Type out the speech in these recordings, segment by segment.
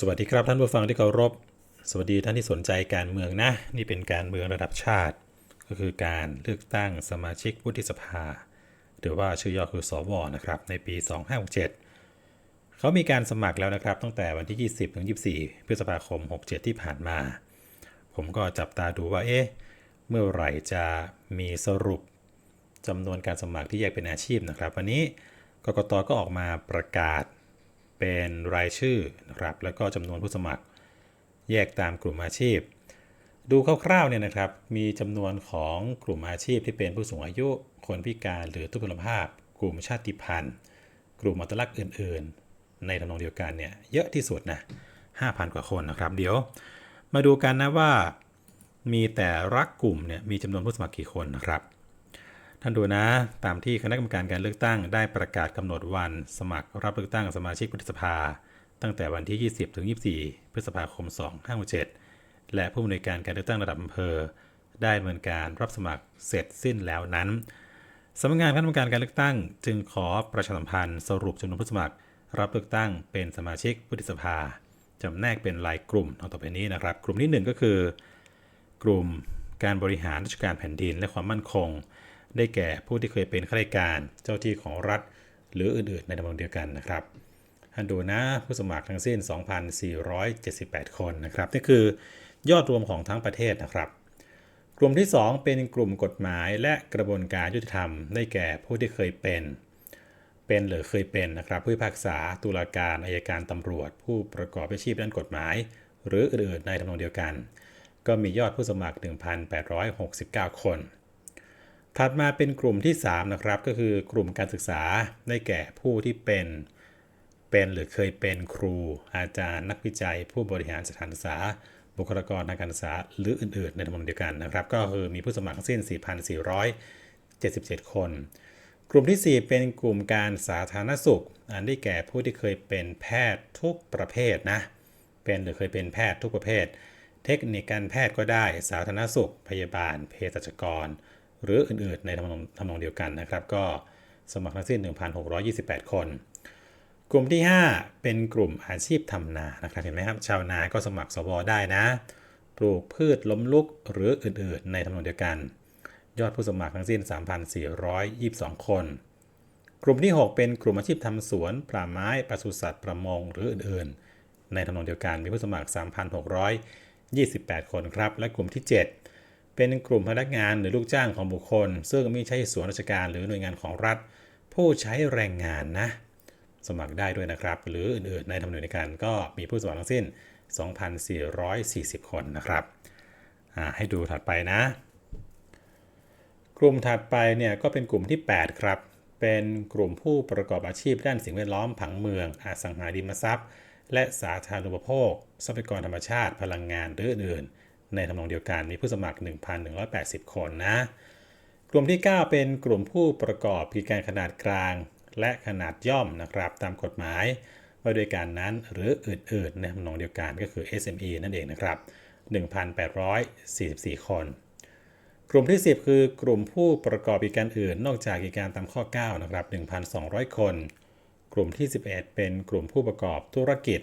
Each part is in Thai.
สวัสดีครับท่านผู้ฟังที่เคารพ สวัสดีท่านที่สนใจการเมืองนะ นี่เป็นการเมืองระดับชาติ ก็คือการเลือกตั้งสมาชิกวุฒิสภา หรือว่าชื่อย่อคือสวนะครับ ในปี 2567เขามีการสมัครแล้วนะครับ ตั้งแต่วันที่ 20 ถึง 24 พฤษภาคม 67 ที่ผ่านมา ผมก็จับตาดูว่าเอ๊ะเมื่อไหร่จะมีสรุปจำนวนการสมัครที่แยกเป็นอาชีพนะครับ วันนี้กกตก็ออกมาประกาศ เป็นรายชื่อนะครับแล้วก็จำนวนผู้สมัคร แยกตามกลุ่มอาชีพ ดูคร่าวๆเนี่ยนะครับ มีจำนวนของกลุ่มอาชีพที่เป็นผู้สูงอายุ คนพิการหรือทุพพลภาพ กลุ่มชาติพันธุ์ กลุ่มอัตลักษณ์อื่น ๆ ในทำนองเดียวกันเนี่ยเยอะที่สุดนะ5,000 กว่าคนนะครับ เดี๋ยวมาดูกันนะว่ามีแต่รักกลุ่มเนี่ยมีจำนวนผู้สมัครกี่คนนะครับ ท่านดูนะ ตามที่คณะกรรมการการเลือกตั้งได้ประกาศกำหนดวันสมัครรับเลือกตั้งสมาชิกวุฒิสภา ตั้งแต่วันที่ 20 ถึง 24 พฤษภาคม 2567 และผู้อำนวยการการเลือกตั้งระดับอำเภอ ได้ดำเนินการรับสมัครเสร็จสิ้นแล้วนั้นสำนักงานคณะกรรมการการเลือกตั้ง จึงขอประชาสัมพันธ์สรุปจำนวนผู้สมัคร รับเลือกตั้งเป็นสมาชิกวุฒิสภาจำแนกเป็นรายกลุ่มเอาต่อไปนี้นะครับ กลุ่มที่หนึ่งก็คือ กลุ่มการบริหารราชการแผ่นดินและความมั่นคง ได้แก่ผู้ที่เคยเป็นข้าราชการ เจ้าที่ของรัฐ หรืออื่นๆ ในตำแหน่งเดียวกันนะครับท่านดูนะผู้สมัครทั้งสิ้น 2,478 คนนะครับนี่คือยอดรวมของทั้งประเทศนะครับ กลุ่มที่ 2 เป็นกลุ่มกฎหมายและกระบวนการยุติธรรม ได้แก่ผู้ที่เคยเป็น เป็นหรือเคยเป็นนะครับ ผู้พิพากษาตุลาการอายการตำรวจ ผู้ประกอบอาชีพด้านกฎหมาย หรืออื่นๆในทำนองเดียวกัน ก็มียอดผู้สมัคร 1,869 คน ถัดมาเป็นกลุ่มที่ 3 นะครับ ก็คือกลุ่มการศึกษาได้แก่ผู้ที่เป็นเป็นหรือเคยเป็นครู อาจารย์ นักวิจัย ผู้บริหารสถานศึกษา บุคลากรทางการศึกษา หรืออื่น ๆ ในทำนองเดียวกันนะครับ ก็คือมีผู้สมัครทั้งสิ้น 4,477 คน กลุ่มที่ 4 เป็นกลุ่มการสาธารณสุข อันได้แก่ผู้ที่เคยเป็นแพทย์ทุกประเภทนะเป็นหรือเคยเป็นแพทย์ทุกประเภท เทคนิคการแพทย์ก็ได้ สาธารณสุข พยาบาลเภสัชกร หรืออื่นๆ ในทำนองทำนองเดียวกันนะครับ ก็สมัครทั้งสิ้น 1,628 คน กลุ่มที่ 5 เป็นกลุ่มอาชีพทำนานะครับเห็นไหมครับ ชาวนาก็สมัครสวได้นะ ปลูกพืชล้มลุกหรืออื่นๆ ในทำนองเดียวกัน ยอดผู้สมัครทั้งสิ้น 3,422 คน กลุ่มที่ 6 เป็นกลุ่มอาชีพทำสวนป่าไม้ปศุสัตว์ประมงหรืออื่นๆ ในทำนองเดียวกันมีผู้สมัคร 3,628 คนครับและกลุ่มที่ 7 เป็นกลุ่มพนักงานหรือลูกจ้างของบุคคล ซึ่งไม่ใช่ส่วนราชการหรือหน่วยงานของรัฐ ผู้ใช้แรงงานนะ สมัครได้ด้วยนะครับ หรืออื่นๆในทำนองเดียวกันก็มีผู้สมัครทั้งสิ้น 2,440 คนนะครับอ่าให้ดูถัดไปนะ กลุ่มถัดไปเนี่ยก็เป็นกลุ่มที่ 8 ครับ เป็นกลุ่มผู้ประกอบอาชีพด้านสิ่งแวดล้อมผังเมืองอสังหาริมทรัพย์ และสาธารณูปโภค ทรัพยากรธรรมชาติพลังงานหรืออื่นๆ ในทำนองเดียวกันมีผู้สมัคร 1,180 คนนะ กลุ่มที่ 9 เป็นกลุ่มผู้ประกอบกิจการขนาดกลาง และขนาดย่อมนะครับตามกฎหมายว่าด้วยการนั้นหรืออื่นๆในทำนองเดียวกันก็คือ SME นั่นเองนะครับ 1,844 คน กลุ่มที่ 10 คือกลุ่มผู้ประกอบกิจการอื่น นอกจากกิจการตามข้อ 9 นะครับ 1,200 คน กลุ่มที่ 11 เป็นกลุ่มผู้ประกอบธุรกิจ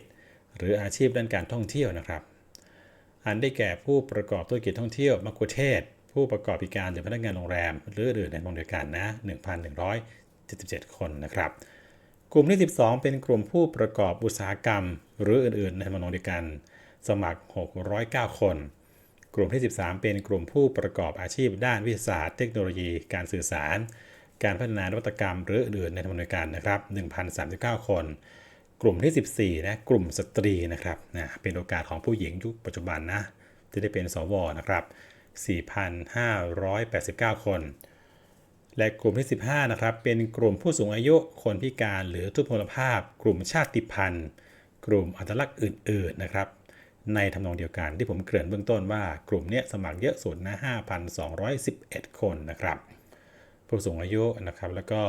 หรืออาชีพด้านการท่องเที่ยวนะครับ อันได้แก่ผู้ประกอบธุรกิจท่องเที่ยวมักคุเทศ ผู้ประกอบกิจการหรือพนักงานโรงแรม หรืออื่นในวงเดียวกันนะ 1,177 คนนะครับ กลุ่มที่ 12 เป็นกลุ่มผู้ประกอบอุตสาหกรรม หรืออื่น ๆ ในวงเดียวกัน สมัคร 609 คน กลุ่มที่ 13 เป็นกลุ่มผู้ประกอบอาชีพด้านวิทยาศาสตร์ เทคโนโลยี การสื่อสาร การพัฒนานวัตกรรม หรืออื่น ๆ ในทำนองการนะครับ 1,039 คน กลุ่มที่ 14นะกลุ่มสตรีนะครับนะเป็นโอกาสของผู้หญิงยุคปัจจุบันนะที่ได้เป็นสวนะครับ4,589 คน และกลุ่มที่ 15นะครับเป็นกลุ่มผู้สูงอายุคนพิการหรือทุพพลภาพ กลุ่มชาติพันธุ์ กลุ่มอัตลักษณ์อื่น ๆนะครับ ในทำนองเดียวกันที่ผมเกริ่นเบื้องต้นว่ากลุ่มเนี้ยสมัครเยอะสุดนะ5,211 คนนะครับ ผู้สูงอายุนะครับแล้วก็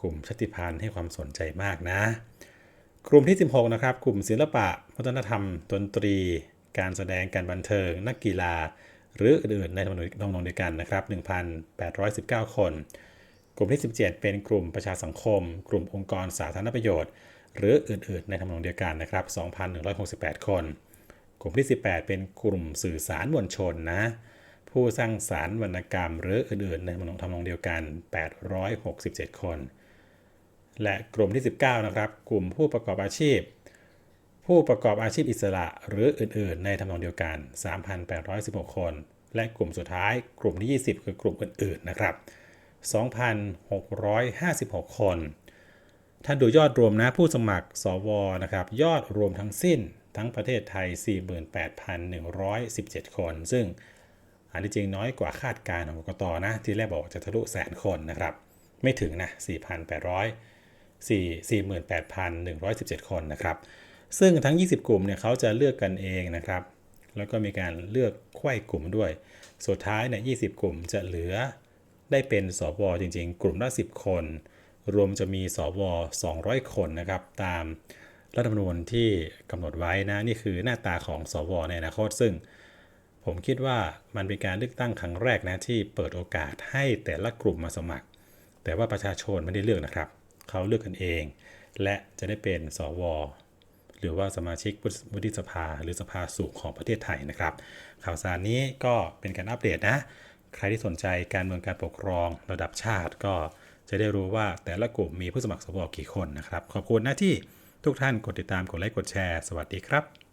กลุ่มชาติพันธุ์ให้ความสนใจมากนะ กลุ่มที่ 16 นะครับ กลุ่มศิลปะ วัฒนธรรม ดนตรี การแสดง การบันเทิง นักกีฬา หรืออื่นๆ ในทำนองเดียวกันนะครับ 1,819 คน กลุ่มที่ 17 เป็นกลุ่มประชาสังคม กลุ่มองค์กรสาธารณประโยชน์ หรืออื่นๆ ในทำนองเดียวกันนะครับ 2,168 คน กลุ่มที่ 18 เป็นกลุ่มสื่อสารมวลชนนะ ผู้สร้างสารรค์วรรณกรรม หรืออื่นๆ ในทำนองทำนองเดียวกัน 867 คน และกลุ่มที่ 19 นะครับ กลุ่มผู้ประกอบอาชีพ ผู้ประกอบอาชีพอิสระหรืออื่น ๆ ในทำนองเดียวกัน 3,816 คน และกลุ่มสุดท้าย กลุ่มที่ 20 คือกลุ่มอื่น ๆ นะครับ 2,656 คนถ้านดูยอดรวมนะผู้สมัครสวนะครับ ยอดรวมทั้งสิ้นทั้งประเทศไทย 48,117 คน ซึ่งอันที่จริงน้อยกว่าคาดการณ์ของกกตนะ ที่แรกบอกจะทะลุแสนคนนะครับ ไม่ถึงนะ 4,800 48,117 คนนะครับ ซึ่งทั้ง 20 กลุ่มเนี่ยเขาจะเลือกกันเองนะครับ แล้วก็มีการเลือกไขว้กลุ่มด้วย สุดท้ายเนี่ย20 กลุ่มจะเหลือได้เป็นสวจริง ๆ กลุ่มละ10 คน รวมจะมีสว200 คนนะครับ ตามรัฐธรรมนูญที่กำหนดไว้นะนี่คือหน้าตาของสวในอนาคตซึ่งผมคิดว่ามันเป็นการเลือกตั้งครั้งแรกนะที่เปิดโอกาสให้แต่ละกลุ่มมาสมัคร แต่ว่าประชาชนไม่ได้เลือกนะครับ เขาเลือกกันเอง และจะได้เป็นสวหรือว่าสมาชิกวุฒิสภา หรือสภาสูงของประเทศไทยนะครับ ข่าวสารนี้ก็เป็นการอัปเดตนะ ใครที่สนใจการเมืองการปกครองระดับชาติก็จะได้รู้ว่าแต่ละกลุ่มมีผู้สมัครสวกี่คนนะครับ ขอบคุณนะที่ทุกท่านกดติดตามกดไลค์กดแชร์ สวัสดีครับ